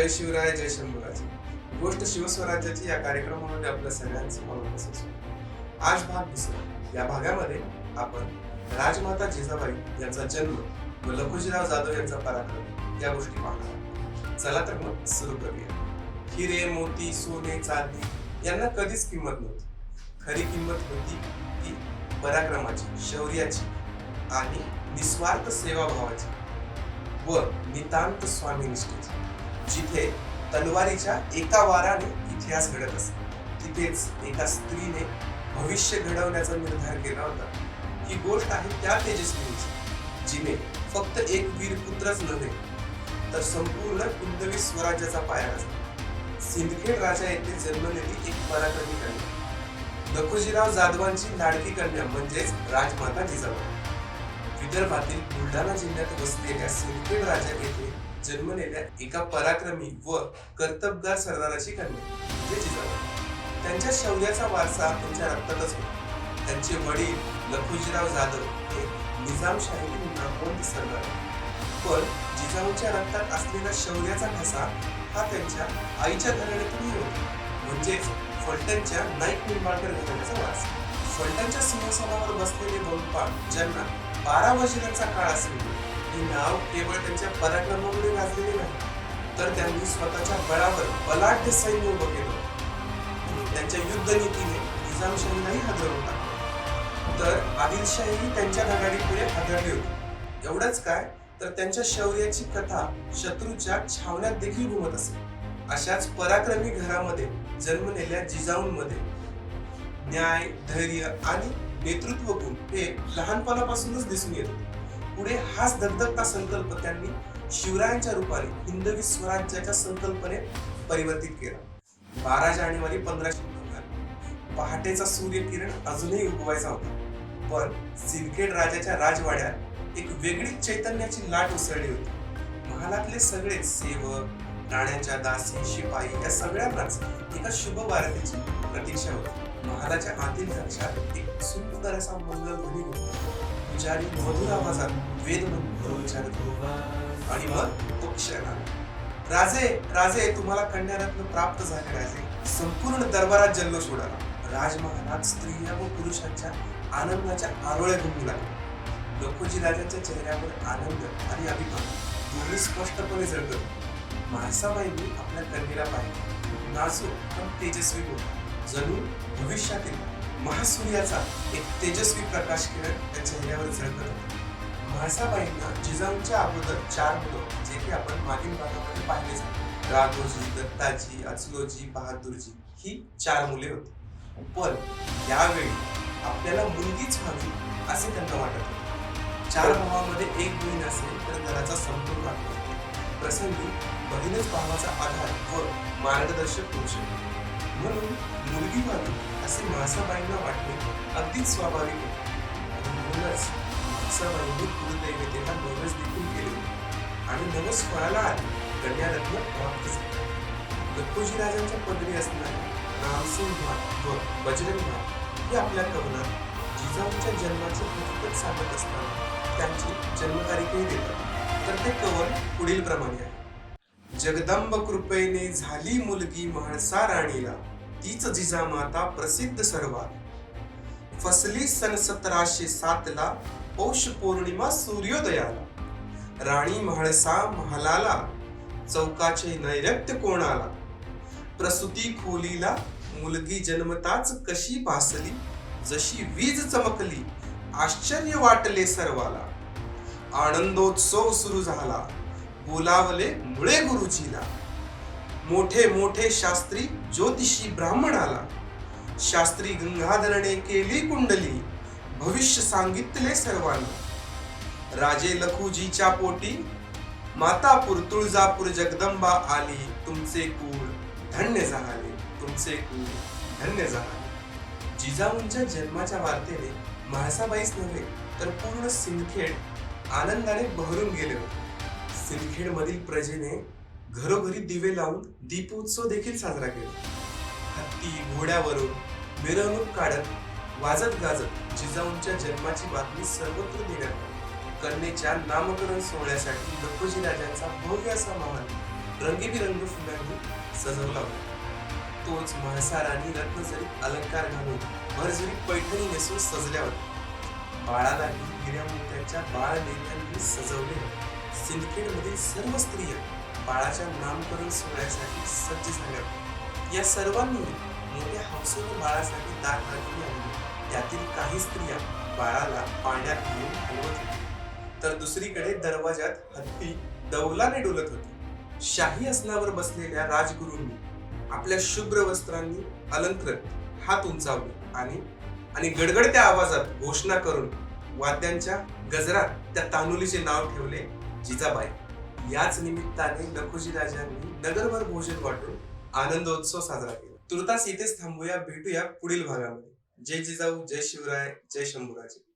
जय शिवराय जय शंभूराज. गोष्ट शिवस्वराज्याची या कार्यक्रमामध्ये आपल्या सगळ्यांचं मनोरस असो आज भाग दुसरा. या भागामध्ये आपण राजमाता जिजाबाई यांचा जन्म व लखुजीराव जाधव यांचा पराक्रम या गोष्टी पाहणार आहोत. चला तर मग सुरू करूया. हिरे मोती सोने चांदी यांना कधीच किंमत नव्हती. खरी किंमत होती ती पराक्रमाची शौर्याची आणि निस्वार्थ सेवाभावाची व नितांत स्वामीनिष्ठेची. जिथे तलवारीच्या एका वाराने इतिहास घडत असे. तिथेच एका स्त्रीने भविष्य घडवण्याचा निर्धार केला होता. ही गोष्ट आहे त्या तेजस्विनीची जिने फक्त एक वीर पुत्रच नव्हे तर संपूर्ण कुंदवी स्वराज्याचा पाया रचला. सिंदखेड राजा येथे जन्मलेली एक पराक्रमी कन्या लखुजीराव जाधवांची लाडकी कन्या म्हणजेच राजमाता जिजाबाई. विदर्भातील बुलढाणा जिल्ह्यात वसलेल्या सिंदखेड राजा येथे जन्मलेल्या एका पराक्रमी व कर्तबगार सरदाराची कन्या म्हणजे जिजाबाई त्यांच्या शौर्याचा वारसा त्यांच्या रक्तातच होता. त्यांचे वडील लखुजीराव जाधव हे निजामशाहीतील नामवंत सरदार पण जिजाऊच्या रक्तात असलेला शौर्याचा ठसा हा त्यांच्या आईच्या घराण्यातूनही होता. म्हणजेच फलटणच्या नाईक निंबाळकर घराण्याचा वारसा. फलटणच्या सिंहासनावर बसलेले बहुपाठ ज्यांना बारा वजिरांचा काळ असेल हे नाव केवळ त्यांच्या पराक्रमामुळे गाजलेले नाही तर त्यांनी स्वतःच्या बळावर बलाढ्य सैन्य उभं केलं. त्यांच्या युद्धनीतीने निजामशाहीलाही हजर टाकलं. तर आदिलशाही त्यांच्या धडाडीपुढे हादरली होती. एवढंच काय तर त्यांच्या शौर्याची कथा शत्रूच्या छावण्यात देखील घुमत असे. अशाच पराक्रमी घरामध्ये जन्मलेल्या जिजाऊंमध्ये न्याय धैर्य आणि नेतृत्व गुण हे लहानपणापासूनच दिसून येत होते. पुढे हाच धगधगता संकल्प त्यांनी शिवरायांच्या रूपाने हिंदवी स्वराज्याच्या संकल्पनेत परिवर्तित केला. बारा जानेवारी पंधराशे पहाटेचा सूर्यकिरण अजूनही उगवायचा होता. पण सिंदखेड राजाच्या राजवाड्यात एक वेगळीच चैतन्याची लाट उसळली होती. महालातले सगळे सेवक राण्याच्या दासी शिपाई या सगळ्यांनाच एका शुभ वारतीची प्रतीक्षा होती. महालाच्या आतील कक्षात एक सुंदर असा मंगलध्वनी होता. पुजारी मधुर आवाजात वेद मंत्र उच्चारत आणि मग तो क्षणा राजे राजे तुम्हाला कन्यारत्न प्राप्त झाले राजे. संपूर्ण दरबारात जल्लोष उडाला राजमहालात स्त्रिया व पुरुषांच्या आनंदाच्या आरोळ्या घुमू लागल्या. लखोजी राजाच्या चेहऱ्यावर आनंद आणि अभिमान दोन्ही स्पष्टपणे जळकत म्हाळसाबाईंनी आपल्या कन्येला पाहिले. नाजूक पण तेजस्वी होता. जणू भविष्यातील महासूर्याचा एक तेजस्वी प्रकाश किरण त्या चेहऱ्यावर झळकत होता. म्हाळसाबाईंना जिजाऊंच्या अगोदर चार मुलं जे की आपण मागील भागामध्ये पाहिले जाते राघोजी दत्ताजी अचलोजी बहादूरजी ही चार मुले होती. पण यावेळी आपल्याला मुलगीच हवी असे त्यांना वाटत होते. चार भावामध्ये एक बहीण असेल तर घराचा संपूर्ण प्रसंगी बहीणच भावाचा आधार व मार्गदर्शक होऊ शकतो. म्हणून मुलगी व्हावी असे म्हाळसाबाईंना वाटणे अगदीच स्वाभाविक होते. म्हणूनच म्हाळसाबाईंनी कुलदैवतेला नवस देखील केले. आणि नवस फळाला आले? कन्यारत्न प्राप्त झाले. लखोजी राजांच्या पदरी असणारे रामसिंग भाग व बजरंग भाग हे आपल्या कवनात जिजाऊंच्या जन्माचे प्रतिपद सांगत असताना त्यांची जन्मतारीखही देतात. तर ते कवन पुढील प्रमाणे आहे. जगदंब कृपेने झाली मुलगी म्हाळसा राणीला. तीच जिजामाता प्रसिद्ध सर्वात. फसली सन सतराशे सातला पौष पौर्णिमा सूर्योदयाला. राणी म्हाळसा महालाला चौकाचे नैऋत्य कोणाला. प्रसूती खोलीला मुलगी जन्मताच कशी भासली जशी वीज चमकली आश्चर्य वाटले सर्वाला. आनंदोत्सव सुरू झाला. बोलावले मुळे गुरुजीला. मोठे मोठे शास्त्री ज्योतिषी ब्राह्मणाला. शास्त्री गंगाधरने केली कुंडली भविष्य सांगितले सर्वांना. राजे लखुजीच्या पोटी मातापूर तुळजापूर जगदंबा आली तुमचे कुळ धन्य झाले तुमचे कुळ धन्य झाले. जिजाऊंच्या जन्माच्या वार्तेने म्हाळसाबाईच नव्हे तर पूर्ण सिंदखेड आनंदाने बहरून गेले होते. सिंदखेड मधील प्रजेने घरोघरी दिवे लावून दीपोत्सव देखील साजरा केला. हत्ती घोड्यावरून मिरवणूक काढत वाजत गाजत जिजाऊंच्या जन्माची बातमी सर्वत्र देण्यात कन्येच्या नामकरण सोहळ्यासाठी लखोजी राजांचा भव्य असा महाल रंगीबिरंगी फुलांनी सजवला होता. तोच म्हाळसार राणी रत्नजरीत अलंकार घालून भरजरी पैठणी नेसून सजल्या होत्या. बाळालाही हिऱ्या मोत्याच्या बाळ नेत्यांनी सजवले होते. सिंदखेडमधील सर्व स्त्रिया बाळाच्या नामकरण सोहळ्यासाठी सज्ज झाल्या. होत्या या सर्वांनी मोठ्या हौसेने बाळासाठी दागदागिने आणि त्यातील काही स्त्रिया बाळाला पाण्यात घेऊन हलवत होती तर दुसरीकडे दरवाजात हत्ती दौलाने डोलत होती. शाही असनावर बसलेल्या राजगुरूंनी आपल्या शुभ्र वस्त्रांनी अलंकृत हात उंचावले आणि आणि गडगडत्या आवाजात घोषणा करून वाद्यांच्या गजरात त्या तानुलीचे नाव ठेवले जिजाबाई याच निमित्ताने लखोजी राजांनी नगरभर भोजन वाटून आनंदोत्सव साजरा केला. तुर्तास इथेच थांबूया भेटूया पुढील भागामध्ये. जय जिजाऊ जय शिवराय जय शंभूराजे.